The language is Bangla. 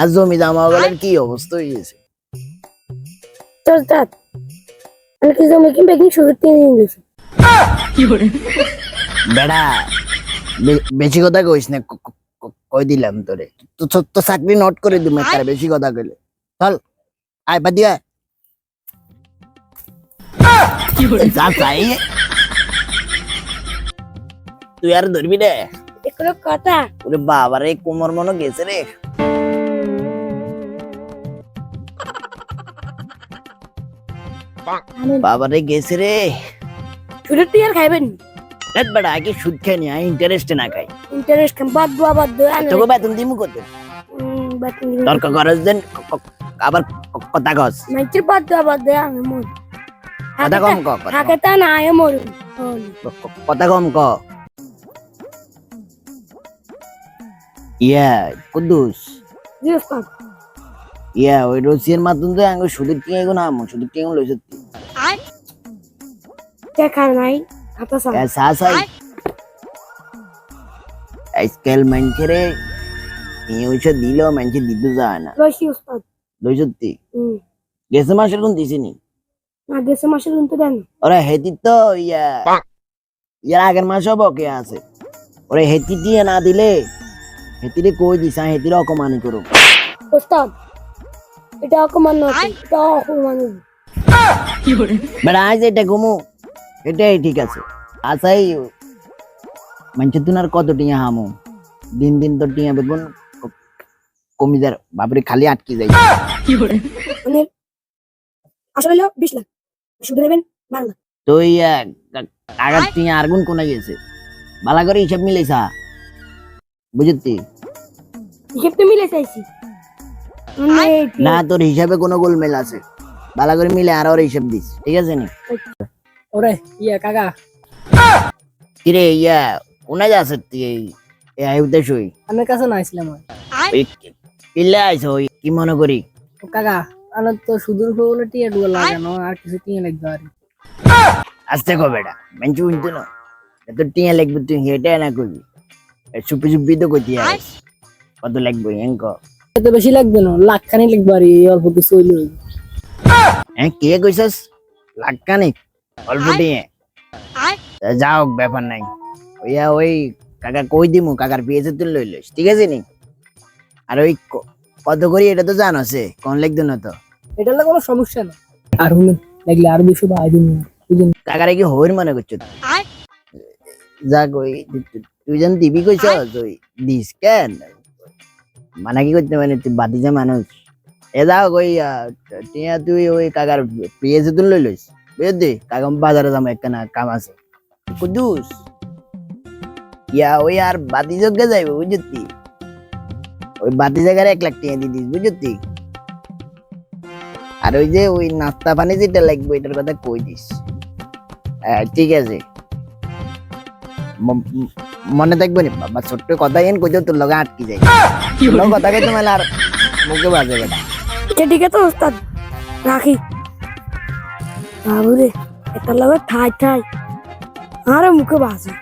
আর জমি জমা গেলের কি অবস্থা হয়েছে চল চাঁদ আমি কি জমি কিনবে? কি শুরু তিন দিন বেড়া বেশি কথা কইস না কই দিলাম তোরে? তো চাকরি নোট করে দিম একটা বেশি কথা কইলে। চল আয় বাদি আয়। যা চাই। তুই আর ধরবি রে এগুলো কথা। ওরে বাবারে কোমর মনে গেছে রে। বাবারে গেছে রে। শুরু তুই আর খাইবেন দেখ বেড়া আগে সুদ খাই নি ইন্টারেস্টে না খাই। ইন্টারেস্ট খাম বাদ দোয়া বাদ দোয়া তোকে বেতন দিমু কত? তর্ক করস দেন আবার কথা কস। মাইতির বাদ দোয়া বাদ দোয়া আমি মর কথা কম ক থাকে তা না আয় মর কথা কম ক। ইয়া কুদ্দুস। জি উস্তাদ ইয়া ওই রসিয়ার মাধ্যম তো আঙ্গ সুদের টিয়া এগুলো আমো সুদের টিয়া লইছ কে খায় নাই? আজকাল মানুষেরে ওইসব দিলেও মানুষের দিতে যায় না। লইছি উস্তাদ। হুম গেছে মাসের কোন দিছিনি না? কিন্তু দেন। ওরা হেতি তো ইয়া ইয়ার আগের মাসও বকে আছে। ওরা হেতি দিয়ে না দিলে হেতিরে কই দিস আমি হেতিরে অকমানি করব উস্তাদ এটা অকমান এটা অকমান। বেড়া আজ এটা ঘুমু। এটাই ঠিক আছে। আসাই তুন আর কত টিয়া হামু? দিন দিন তো টিয়া বেগুন কমি যার বাপরে খালি আটকে যাই মানে আসলে হলো বিশ লাখ শুধু নেবেন বারো লাখ তো ইয়া কাগার টিয়া আর গুণ কোনে গেছে? বালা করে হিসাব মিলাইছা বুঝতি হিসেব তো মিলে চাইছি। না তোর হিসাবে কোনো গোলমেল আছে। বালা করে মিলে আর ওর হিসাব দিস ঠিক আছে নি? ওরে ইয়া কাকা। কিরে ইয়া কোনায় যাস তুই এই আয়ুতে শুই? আমার কাছে না আসলাম কিল্লে আইস ওই কি মনে করি? কাকা আমার তো সুদূর বলে টিয়া ডুয়া লাগানো আর কিছু টিয়া লাগবে আর। আসতে কো বেটা মেঞ্চু উনতো না। এত টিয়া লাগবে তুই হেঁটে না করবি এ চুপি চুপি তো কইতে কত লাগবে এঙ্ক এত বেশি লাগবে না লাখ খানি লাগবে আর এই অল্প কিছু হইলে হইবে। হ্যাঁ কে কইছস? লাখ কানিক অল্প দিয়ে। যাও ব্যাপার নাই। ওইয়া ওই কাকা কই দিমু? কাকার পিএসে তুই লই লইস ঠিক আছে নি? আর ওই কত করি এটা তো জানোসে কোন লাগতো না তো? এটা হলে কোনো সমস্যা না আর শুনুন লাগলে আর ভাই দিন। বুঝলেন কাকারে কি হইর মনে করছ? তু- তু- তুই যেন দিবি কইছ ওই দিস কেন? মানে কি করতে মানে তুই বাতিজা মানুষ এ যাও ওই আহ, টিয়া তুই ওই কাকার পিএসে তুই লই লইস বুঝলি কাকা বাজারে যাব একখানা কাম আছে। কুদ্দুস ইয়া ওই আর বাতি যোগ্য যাইব বুঝতি ওই বাতি জায়গার এক লাখ টিয়া দিয়ে দিস বুঝতি আর ওই যে ওই নাস্তা পানি যেটা লাগবে এটার কথা কই দিস হ্যাঁ, ঠিক আছে। ম- ম- মনে থাকবে নি? বাবা, ছোট্ট কথা এন কইছো তোর লগে আটকি যাই তোর কথা কইতে মেলা আর মুখে বাজে বেটা এটা ঠিক আছে, ওস্তাদ। রাখি। বাবুরে এটা লগে ঠাই ঠাই। আরে মুখে বাজে।